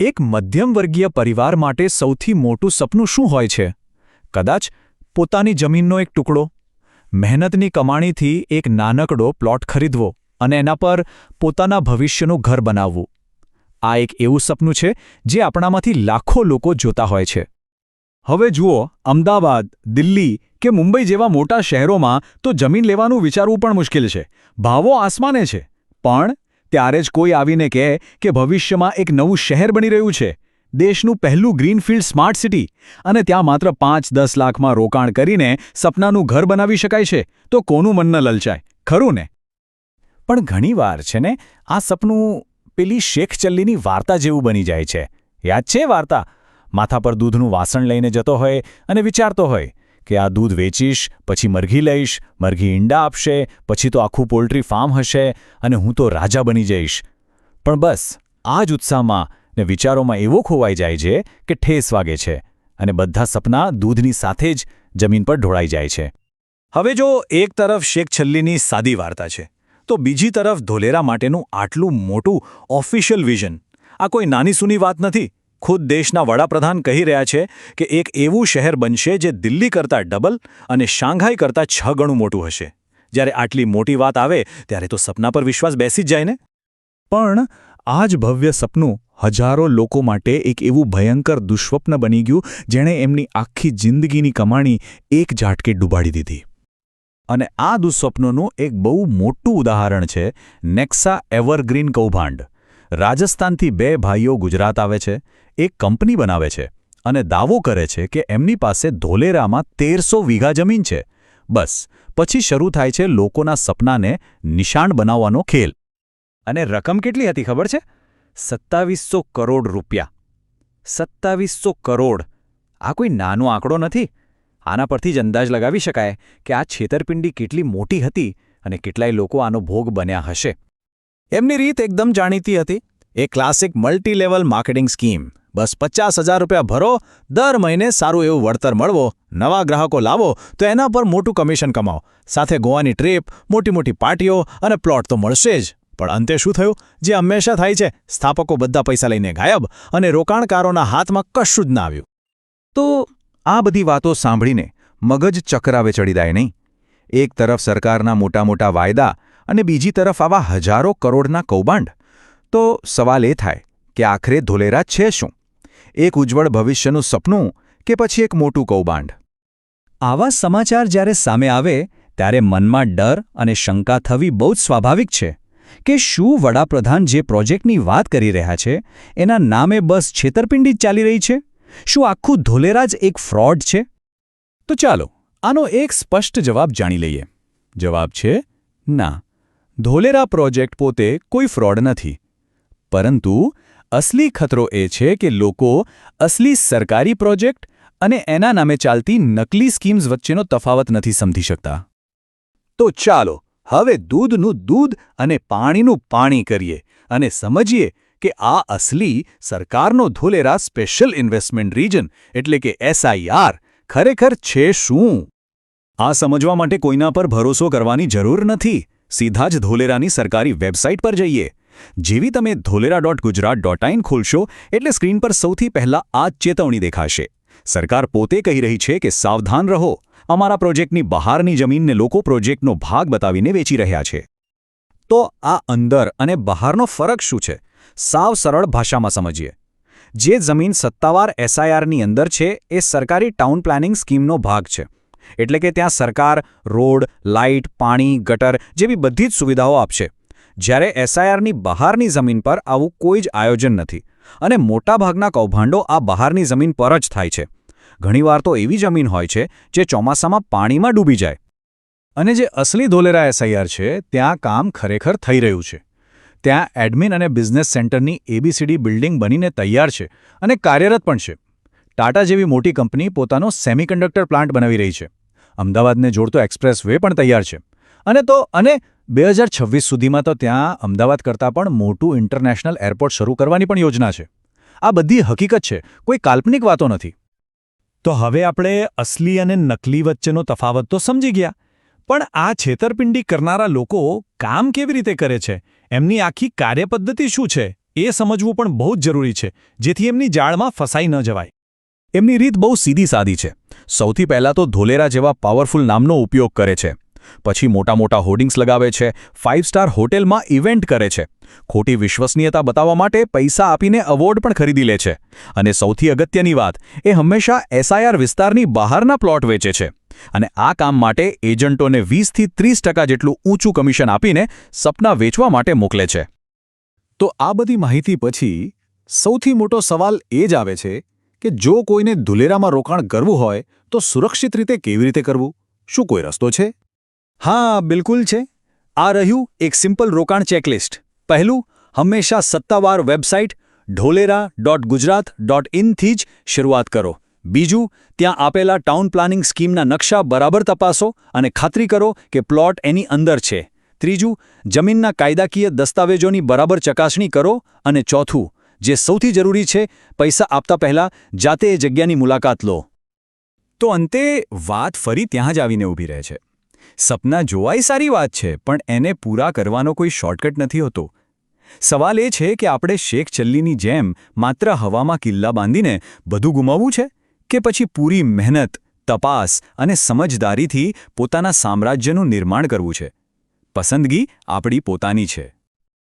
એક મધ્યમવર્ગીય પરિવાર માટે સૌથી મોટું સપનું શું હોય છે? કદાચ પોતાની જમીનનો એક ટુકડો, મહેનતની કમાણીથી એક નાનકડો પ્લોટ ખરીદવો અને એના પર પોતાના ભવિષ્યનું ઘર બનાવવું. આ એક એવું સપનું છે જે આપણામાંથી લાખો લોકો જોતા હોય છે. હવે જુઓ, અમદાવાદ, દિલ્હી કે મુંબઈ જેવા મોટા શહેરોમાં તો જમીન લેવાનું વિચારવું પણ મુશ્કેલ છે. ભાવો આસમાને છે. પણ ત્યારે જ કોઈ આવીને કહે કે ભવિષ્યમાં એક નવું શહેર બની રહ્યું છે. દેશનું પહેલું ગ્રીનફિલ્ડ સ્માર્ટ સિટી અને ત્યાં માત્ર પાંચ દસ લાખમાં રોકાણ કરીને સપનાનું ઘર બનાવી શકાય છે. તો કોનું મન ન લલચાય? ખરું ને? પણ ઘણીવાર છે ને, આ સપનું પેલી શેખ ચલ્લીની વાર્તા જેવું બની જાય છે. યાદ છે વાર્તા? માથા પર દૂધનું વાસણ લઈને જતો હોય અને વિચારતો હોય કે આ દૂધ વેચીશ, પછી મરઘી લઈશ, મરઘી ઈંડા આપશે, પછી તો આખું પોલ્ટ્રી ફાર્મ હશે અને હું તો રાજા બની જઈશ. પણ બસ, આ જ ઉત્સાહમાં ને વિચારોમાં એવો ખોવાઈ જાય છે કે ઠેસ વાગે છે અને બધા સપના દૂધની સાથે જ જમીન પર ઢોળાઈ જાય છે. હવે જો એક તરફ શેખ છલ્લીની સાદી વાર્તા છે, તો બીજી તરફ ધોલેરા માટેનું આટલું મોટું ઓફિશિયલ વિઝન. આ કોઈ નાની સૂની વાત નથી. ખુદ દેશના વડાપ્રધાન કહી રહ્યા છે કે એક એવું શહેર બનશે જે દિલ્હી કરતાં ડબલ અને શાંઘાઈ કરતાં છ ગણું મોટું હશે. જ્યારે આટલી મોટી વાત આવે, ત્યારે તો સપના પર વિશ્વાસ બેસી જ જાય ને? પણ આ જ ભવ્ય સપનું હજારો લોકો માટે એક એવું ભયંકર દુષ્સ્વપ્ન બની ગયું, જેણે એમની આખી જિંદગીની કમાણી એક ઝાટકે ડૂબાડી દીધી. અને આ દુઃસ્વપ્નનું એક બહુ મોટું ઉદાહરણ છે નેક્સા એવરગ્રીન કૌભાંડ. રાજસ્થાનથી બે ભાઈઓ ગુજરાત આવે છે, એક કંપની બનાવે છે અને દાવો કરે છે કે એમની પાસે ધોલેરામાં તેરસો વીઘા જમીન છે. બસ, પછી શરૂ થાય છે લોકોના સપનાને નિશાણ બનાવવાનો ખેલ. અને રકમ કેટલી હતી ખબર છે? સત્તાવીસો કરોડ રૂપિયા. સત્તાવીસો કરોડ. આ કોઈ નાનો આંકડો નથી? આના પરથી જ અંદાજ લગાવી શકાય કે આ છેતરપિંડી કેટલી મોટી હતી અને કેટલાય લોકો આનો ભોગ બન્યા હશે. એમની રીત એકદમ જાણીતી હતી. એ classic multi level marketing scheme બસ પચાસ હજાર રૂપિયા ભરો, દર મહિને સારું એવું વળતર મળવો, નવા ગ્રાહકો લાવો, તો એના પર મોટું કમિશન કમાવો. સાથે ગોવાની ટ્રીપ મોટી મોટી પાર્ટીઓ અને પ્લોટ તો મળશે જ. પણ અંતે શું થયું? જે હંમેશા થાય છે, સ્થાપકો બધા પૈસા લઈને ગાયબ અને રોકાણકારોના હાથમાં કશું જ ના આવ્યું. તો આ બધી વાતો સાંભળીને મગજ ચકરાવે ચડી જાય નહીં? એક તરફ સરકારના મોટા મોટા વાયદા અને બીજી તરફ આવા હજારો કરોડના કૌભાંડ. તો સવાલ એ થાય કે આખરે ધોલેરા છે શું? એક ઉજ્જવળ ભવિષ્યનું સપનું કે પછી એક મોટું કૌભાંડ? આવા સમાચાર જ્યારે સામે આવે, ત્યારે મનમાં ડર અને શંકા થવી બહુ જ સ્વાભાવિક છે કે શું વડાપ્રધાન જે પ્રોજેક્ટની વાત કરી રહ્યા છે, એના નામે બસ છેતરપિંડી જ ચાલી રહી છે? શું આખું ધોલેરા જ એક ફ્રોડ છે? તો ચાલો, આનો એક સ્પષ્ટ જવાબ જાણી લઈએ. જવાબ છે, ના. ધોલેરા પ્રોજેક્ટ પોતે કોઈ ફ્રોડ નથી. પરંતુ અસલી ખતરો એ છે કે લોકો અસલી સરકારી પ્રોજેક્ટ અને એના નામે ચાલતી નકલી સ્કીમ્સ વચ્ચેનો તફાવત નથી સમજી શકતા. તો ચાલો, હવે દૂધનું દૂધ અને પાણીનું પાણી કરીએ અને સમજીએ કે આ અસલી સરકારનો ધોલેરા સ્પેશિયલ ઇન્વેસ્ટમેન્ટ રીજન એટલે કે એસઆઈઆર ખરેખર છે શું? આ સમજવા માટે કોઈના પર ભરોસો કરવાની જરૂર નથી. સીધા જ ધોલેરાની સરકારી વેબસાઇટ પર જઈએ. જેવી તમે Dholera dot Gujarat dot in ખોલશો, એટલે સ્ક્રીન પર સૌથી પહેલા આ ચેતવણી દેખાશે. સરકાર પોતે કહી રહી છે કે સાવધાન રહો. અમારા પ્રોજેક્ટની બહારની જમીનને લોકો પ્રોજેક્ટનો ભાગ બતાવીને વેચી રહ્યા છે. તો આ અંદર અને બહારનો ફરક શું છે? સાવ સરળ ભાષામાં સમજીએ. જે જમીન સત્તાવાર એસઆઈઆરની અંદર છે, એ સરકારી ટાઉન પ્લાનિંગ સ્કીમનો ભાગ છે. એટલે કે ત્યાં સરકાર, રોડ, લાઇટ, પાણી, ગટર જેવી બધી જ સુવિધાઓ આપશે. જ્યારે એસઆઈઆરની બહારની જમીન પર આવું કોઈ જ આયોજન નથી અને મોટાભાગના કૌભાંડો આ બહારની જમીન પર જ થાય છે. ઘણીવાર તો એવી જમીન હોય છે જે ચોમાસામાં પાણીમાં ડૂબી જાય. અને જે અસલી ધોલેરા એસઆઈઆર છે, ત્યાં કામ ખરેખર થઈ રહ્યું છે. ત્યાં એડમિન અને બિઝનેસ સેન્ટરની એબીસીડી બિલ્ડિંગ બનીને તૈયાર છે અને કાર્યરત પણ છે. ટાટા જેવી મોટી કંપની પોતાનો સેમિકન્ડક્ટર પ્લાન્ટ બનાવી રહી છે. અમદાવાદને જોડતો એક્સપ્રેસ વે પણ તૈયાર છે. અને તો, અને બે હજાર છવ્વીસ સુધીમાં તો ત્યાં અમદાવાદ કરતાં પણ મોટું ઇન્ટરનેશનલ એરપોર્ટ શરૂ કરવાની પણ યોજના છે. આ બધી હકીકત છે, કોઈ કાલ્પનિક વાતો નથી. તો હવે આપણે અસલી અને નકલી વચ્ચેનો તફાવત તો સમજી ગયા. પણ આ છેતરપિંડી કરનારા લોકો કામ કેવી રીતે કરે છે? એમની આખી કાર્યપદ્ધતિ શું છે? એ સમજવું પણ બહુ જ જરૂરી છે, જેથી એમની જાળમાં ફસાઈ ન જવાય. એમની રીત બહુ સીધી સાદી છે. સૌથી પહેલાં તો ધોલેરા જેવા પાવરફુલ નામનો ઉપયોગ કરે છે. પછી મોટા મોટા હોર્ડિંગ્સ લગાવે છે, ફાઇવ સ્ટાર હોટેલમાં ઇવેન્ટ કરે છે. ખોટી વિશ્વસનીયતા બતાવવા માટે પૈસા આપીને અવોર્ડ પણ ખરીદી લે છે. અને સૌથી અગત્યની વાત, એ હંમેશા એસઆઈઆર વિસ્તારની બહારના પ્લોટ વેચે છે. અને આ કામ માટે એજન્ટોને વીસથી ત્રીસ ટકા જેટલું ઊંચું કમિશન આપીને સપના વેચવા માટે મોકલે છે. તો આ બધી માહિતી પછી સૌથી મોટો સવાલ એ જ આવે છે કે જો કોઈને ધુલેરામાં રોકાણ કરવું હોય, તો સુરક્ષિત રીતે કેવી રીતે કરવું? શું કોઈ રસ્તો છે? હા, બિલકુલ છે. આ રહ્યું એક સિમ્પલ રોકાણ ચેકલિસ્ટ. પહેલું, હંમેશા સત્તાવાર website Dholera dot Gujarat dot ઇનથી જ શરૂઆત કરો. બીજું, ત્યાં આપેલા ટાઉન પ્લાનિંગ સ્કીમના નકશા બરાબર તપાસો અને ખાતરી કરો કે પ્લોટ એની અંદર છે. ત્રીજું, જમીનના કાયદાકીય દસ્તાવેજોની બરાબર ચકાસણી કરો. અને ચોથું જે સૌથી જરૂરી છે, પૈસા આપતા પહેલા જાતે એ જગ્યાની મુલાકાત લો. તો અંતે, વાત ફરી ત્યાં જ આવીને ઊભી રહે છે. સપના જોવાય સારી વાત છે, પણ એને પૂરા કરવાનો કોઈ શોર્ટકટ નથી હોતો. સવાલ એ છે કે આપણે શેખ ચલ્લીની જેમ માત્ર હવામાં કિલ્લા બાંધીને બધું ગુમાવવું છે? કે પછી પૂરી મહેનત, તપાસ અને સમજદારીથી પોતાના સામ્રાજ્યનું નિર્માણ કરવું છે? પસંદગી આપણી પોતાની છે.